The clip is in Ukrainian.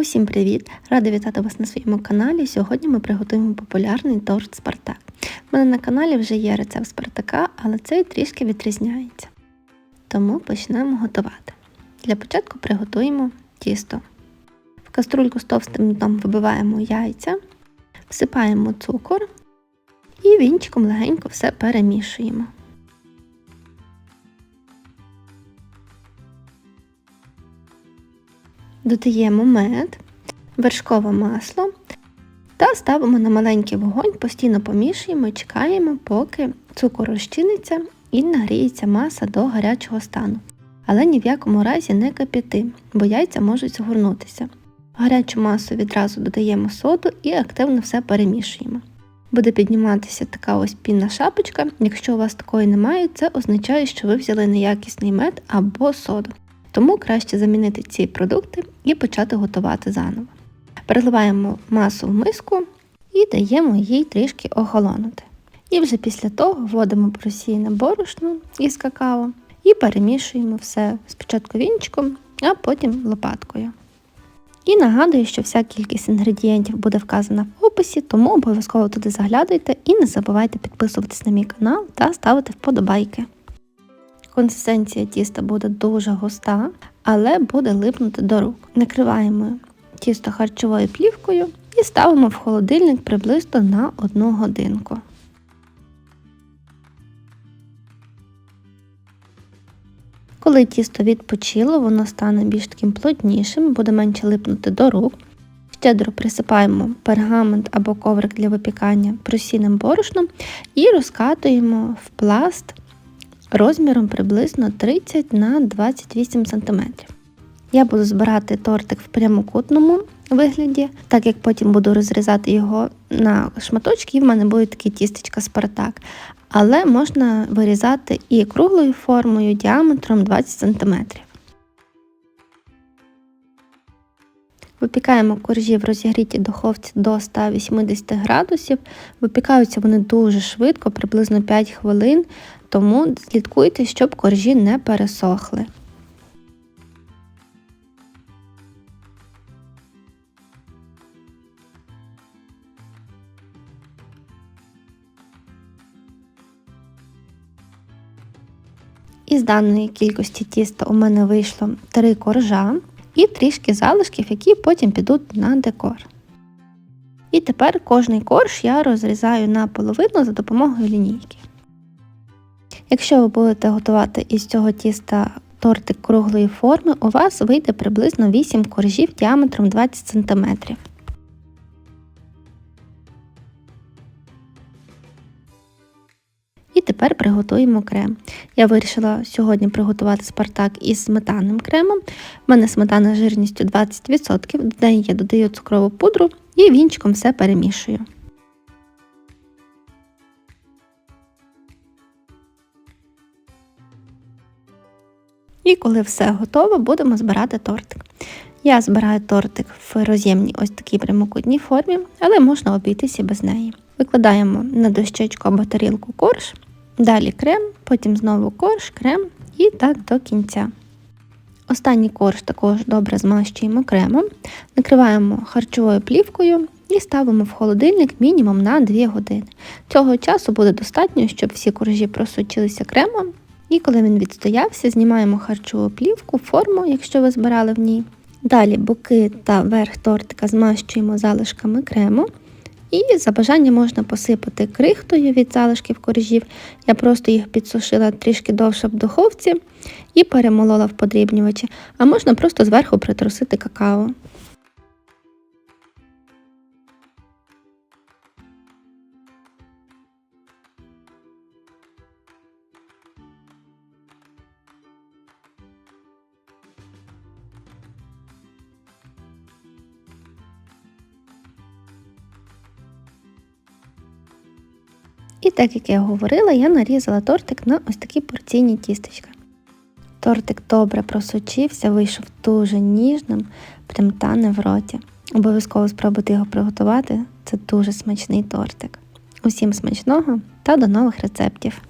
Усім привіт! Рада вітати вас на своєму каналі. Сьогодні ми приготуємо популярний торт Спартак. У мене на каналі вже є рецепт Спартака, але цей трішки відрізняється. Тому почнемо готувати. Для початку приготуємо тісто. В каструльку з товстим дном вибиваємо яйця, всипаємо цукор і вінчиком легенько все перемішуємо. Додаємо мед, вершкове масло та ставимо на маленький вогонь, постійно помішуємо і чекаємо, поки цукор розчиниться і нагріється маса до гарячого стану. Але ні в якому разі не кипяти, бо яйця можуть згорнутися. Гарячу масу відразу додаємо соду і активно все перемішуємо. Буде підніматися така ось пінна шапочка. Якщо у вас такої немає, це означає, що ви взяли неякісний мед або соду. Тому краще замінити ці продукти і почати готувати заново. Переливаємо масу в миску і даємо їй трішки охолонути. І вже після того вводимо просіяне борошно із какао і перемішуємо все спочатку вінчиком, а потім лопаткою. І нагадую, що вся кількість інгредієнтів буде вказана в описі, тому обов'язково туди заглядайте і не забувайте підписуватись на мій канал та ставити вподобайки. Консистенція тіста буде дуже густа, але буде липнути до рук. Накриваємо тісто харчовою плівкою і ставимо в холодильник приблизно на 1 годинку. Коли тісто відпочило, воно стане більш таким плотнішим, буде менше липнути до рук. Щедро присипаємо пергамент або коврик для випікання просінним борошном і розкатуємо в пласт розміром приблизно 30 на 28 см. Я буду збирати тортик в прямокутному вигляді, так як потім буду розрізати його на шматочки, і в мене буде такі тістечка Спартак. Але можна вирізати і круглою формою діаметром 20 см. Випікаємо коржі в розігрітій духовці до 180 градусів. Випікаються вони дуже швидко, приблизно 5 хвилин, тому слідкуйте, щоб коржі не пересохли. Із даної кількості тіста у мене вийшло 3 коржа і трішки залишків, які потім підуть на декор. І тепер кожний корж я розрізаю на половину за допомогою лінійки. Якщо ви будете готувати із цього тіста тортик круглої форми, у вас вийде приблизно 8 коржів діаметром 20 см. І тепер приготуємо крем. Я вирішила сьогодні приготувати спартак із сметанним кремом. У мене сметана жирністю 20%, до неї я додаю цукрову пудру і вінчиком все перемішую. І коли все готово, будемо збирати тортик. Я збираю тортик в роз'ємній ось такій прямокутній формі, але можна обійтися без неї. Викладаємо на дощечку або тарілку корж, далі крем, потім знову корж, крем і так до кінця. Останній корж також добре змащуємо кремом, накриваємо харчовою плівкою і ставимо в холодильник мінімум на 2 години. Цього часу буде достатньо, щоб всі коржі просочилися кремом і коли він відстоявся, знімаємо харчову плівку, форму, якщо ви збирали в ній. Далі боки та верх тортика змащуємо залишками крему. І за бажання можна посипати крихтою від залишків коржів. Я просто їх підсушила трішки довше в духовці і перемолола в подрібнювачі, а можна просто зверху притрусити какао. І так як я говорила, я нарізала тортик на ось такі порційні тістечка. Тортик добре просочився, вийшов дуже ніжним, прям тане в роті. Обов'язково спробуйте його приготувати, це дуже смачний тортик. Усім смачного та до нових рецептів!